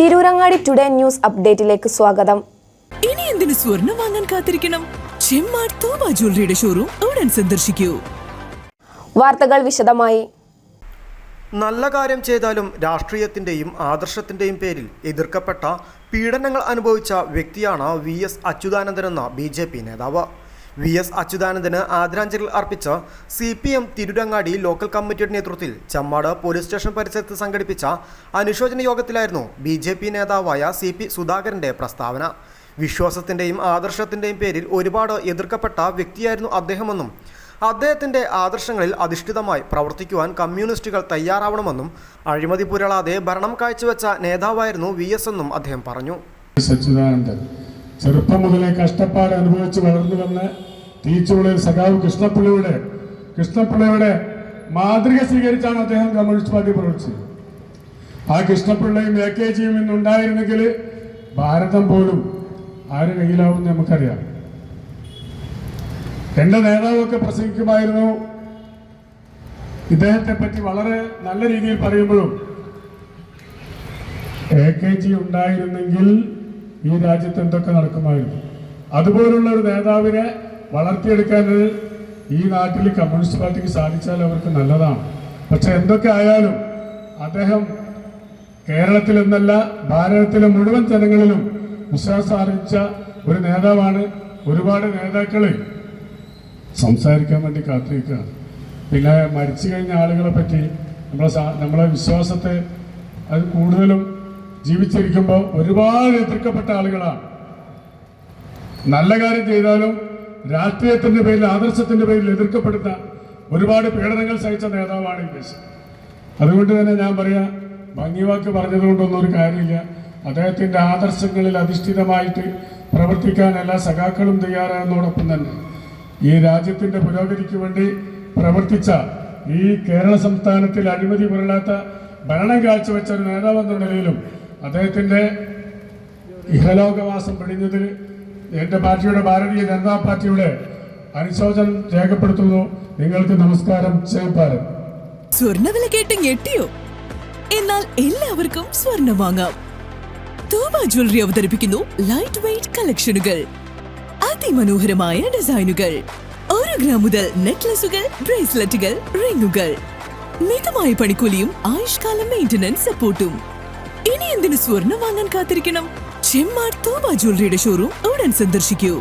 Tirurangadi today news അപ്ഡേറ്റിലേക്ക് സ്വാഗതം. ഇനി എന്തിനു സ്വർണം വാങ്ങാൻ കാത്തിരിക്കണം? ചെമ്മാട് തോമ ജ്വല്ലറിയുടെ ഷോറൂം ഉടൻ സന്ദർശിക്കൂ. വാർത്തകൾ വിശദമായി. നല്ല കാര്യം ചെയ്താലും രാഷ്ട്രീയത്തിന്റെയും ആദർശത്തിന്റെയും പേരിൽ എതിർക്കപ്പെട്ട പീഡനങ്ങൾ അനുഭവിച്ച വ്യക്തിയാണ് വി എസ് അച്യുതാനന്ദൻ എന്ന ബി ജെ പി നേതാവ്. വി എസ് അച്യുതാനന്ദന് ആദരാഞ്ജലി അർപ്പിച്ച C P M Tirurangadi local കമ്മിറ്റിയുടെ നേതൃത്വത്തിൽ ചമ്മാട് പോലീസ് സ്റ്റേഷൻ പരിസരത്ത് സംഘടിപ്പിച്ച അനുശോചന യോഗത്തിലായിരുന്നു ബി ജെ പി നേതാവായ സി പി സുധാകരന്റെ പ്രസ്താവന. വിശ്വാസത്തിന്റെയും ആദർശത്തിന്റെയും പേരിൽ ഒരുപാട് എതിർക്കപ്പെട്ട വ്യക്തിയായിരുന്നു അദ്ദേഹമെന്നും അദ്ദേഹത്തിന്റെ ആദർശങ്ങളിൽ അധിഷ്ഠിതമായി പ്രവർത്തിക്കുവാൻ കമ്മ്യൂണിസ്റ്റുകൾ തയ്യാറാവണമെന്നും അഴിമതി പുരളാതെ ഭരണം കാഴ്ചവെച്ച നേതാവായിരുന്നു വി എസ് എന്നും അദ്ദേഹം പറഞ്ഞു. ചെറുപ്പം മുതലേ കഷ്ടപ്പാട് അനുഭവിച്ച് വളർന്നു വന്ന് തീച്ചുളയിൽ സഖാവ് കൃഷ്ണപ്പിള്ളയുടെ കൃഷ്ണപ്പിള്ളയുടെ മാതൃക സ്വീകരിച്ചാണ് അദ്ദേഹം കമ്മ്യൂണിസ്റ്റ് പാർട്ടി പ്രവർത്തിച്ചത്. ആ കൃഷ്ണപിള്ളയും എ കെ ജിയും ഇന്നുണ്ടായിരുന്നെങ്കിൽ ഭാരതം പോലും ആര് കയ്യിലാവും നമുക്കറിയാം. എന്റെ നേതാവൊക്കെ പ്രസംഗിക്കുമായിരുന്നു. ഇദ്ദേഹത്തെ പറ്റി വളരെ നല്ല രീതിയിൽ പറയുമ്പോഴും എ കെ ജി ഉണ്ടായിരുന്നെങ്കിൽ ഈ രാജ്യത്ത് എന്തൊക്കെ നടക്കുമായിരുന്നു. അതുപോലുള്ള ഒരു നേതാവിനെ വളർത്തിയെടുക്കാൻ ഈ നാട്ടിൽ കമ്മ്യൂണിസ്റ്റ് പാർട്ടിക്ക് സാധിച്ചാൽ അവർക്ക് നല്ലതാണ്. പക്ഷെ എന്തൊക്കെ ആയാലും അദ്ദേഹം കേരളത്തിലെന്നല്ല ഭാരതത്തിലെ മുഴുവൻ ജനങ്ങളിലും വിശ്വാസം ഒരു നേതാവാണ്. ഒരുപാട് നേതാക്കളെ സംസാരിക്കാൻ വേണ്ടി കാത്തിരിക്കുകയാണ് പിന്നെ മരിച്ചു കഴിഞ്ഞ ആളുകളെ പറ്റി നമ്മളെ നമ്മളെ വിശ്വാസത്തെ അത് കൂടുതലും ജീവിച്ചിരിക്കുമ്പോൾ ഒരുപാട് എതിർക്കപ്പെട്ട ആളുകളാണ്. നല്ല കാര്യം ചെയ്താലും രാഷ്ട്രീയത്തിന്റെ പേരിൽ ആദർശത്തിന്റെ പേരിൽ എതിർക്കപ്പെടുന്ന ഒരുപാട് പീഡനങ്ങൾ സഹിച്ച നേതാവാണ് ദേശം അതുകൊണ്ട് തന്നെ ഞാൻ പറയാ ഭംഗിവാക്ക് പറഞ്ഞതുകൊണ്ടൊന്നും ഒരു കാര്യമില്ല. അദ്ദേഹത്തിന്റെ ആദർശങ്ങളിൽ അധിഷ്ഠിതമായിട്ട് പ്രവർത്തിക്കാൻ എല്ലാ സഖാക്കളും തയ്യാറാകുന്നതോടൊപ്പം തന്നെ ഈ രാജ്യത്തിന്റെ പുരോഗതിക്ക് വേണ്ടി പ്രവർത്തിച്ച ഈ കേരള സംസ്ഥാനത്തിൽ അഴിമതി പുരളാത്ത ഭരണം കാഴ്ചവെച്ച ഒരു നേതാവെന്ന നിലയിലും അദ്ദേഹത്തിന്റെ ഇഹലോകവാസം പിടിഞ്ഞതിൽ എന്റെ പാർട്ടിയുടെ ഭാരതീയ ജനതാ പാർട്ടിയുടെ അനുശോചനം രേഖപ്പെടുത്തുന്നു. നിങ്ങൾക്ക് നമസ്കാരം ജയ് ഭാരത് സ്വർണവില കേട്ട് ഞെട്ടിയോ? എന്നാൽ എല്ലാവർക്കും സ്വർണം വാങ്ങാം. തൂവ ജ്വല്ലറി അവതരിപ്പിക്കുന്നു ലൈറ്റ് വെയിറ്റ് കളക്ഷനുകൾ അതിമനോഹരമായ ഡിസൈനുകൾ ഒരു ഗ്രാം മുതൽ നെക്ലസുകൾ ബ്രേസ്ലെറ്റുകൾ റിങ്ങുകൾ മിതമായ പണിക്കൂലിയും ആയുഷ്കാല മെയിന്റനൻസ് സപ്പോർട്ടും ഇനി എന്തിനു സ്വർണം വാങ്ങാൻ കാത്തിരിക്കണം? ചെമ്മാട് തോമ ജ്വല്ലറിയുടെ ഷോറൂം ഉടൻ സന്ദർശിക്കൂ.